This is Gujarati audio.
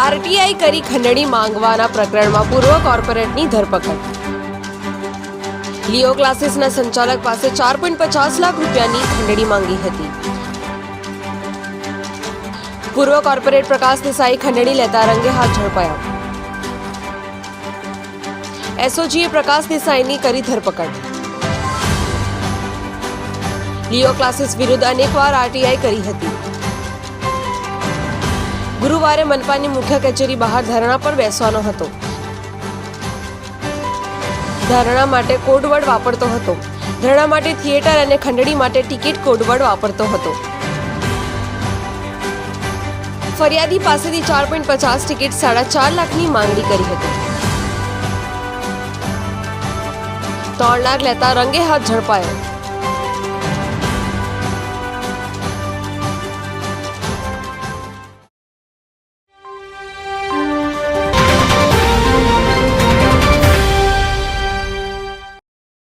આરટીઆઈ કરી ખંડણી માંગવાના પ્રકરણમાં પૂર્વ કોર્પોરેટની ધરપકડ. લિયો ક્લાસીસના સંચાલક પાસે ચાર પોઈન્ટ પચાસ લાખ રૂપિયાની ખંડણી માંગી હતી. પૂર્વ કોર્પોરેટ પ્રકાશ દેસાઈ ખંડણી લેતા રંગે હાથ ઝડપાયા. એસઓજીએ પ્રકાશ દેસાઈની કરી ધરપકડ. લિયો ક્લાસીસ વિરુદ્ધ અનેકવાર આરટીઆઈ કરી હતી. ગુરુવારે મનપાની મુખ્ય કચેરી બહાર ધરણા પર બેસવાનો હતો. ધરણા માટે કોડવર્ડ વાપરતો હતો. ધરણા માટે થિયેટર અને ખંડણી માટે ટિકિટ કોડવર્ડ વાપરતો હતો. ફરિયાદી પાસેથી ચાર પોઈન્ટ પચાસ ટિકિટ સાડા ચાર લાખની માંગણી કરી હતી. ત્રણ લાખ લેતા રંગે હાથ ઝડપાયો.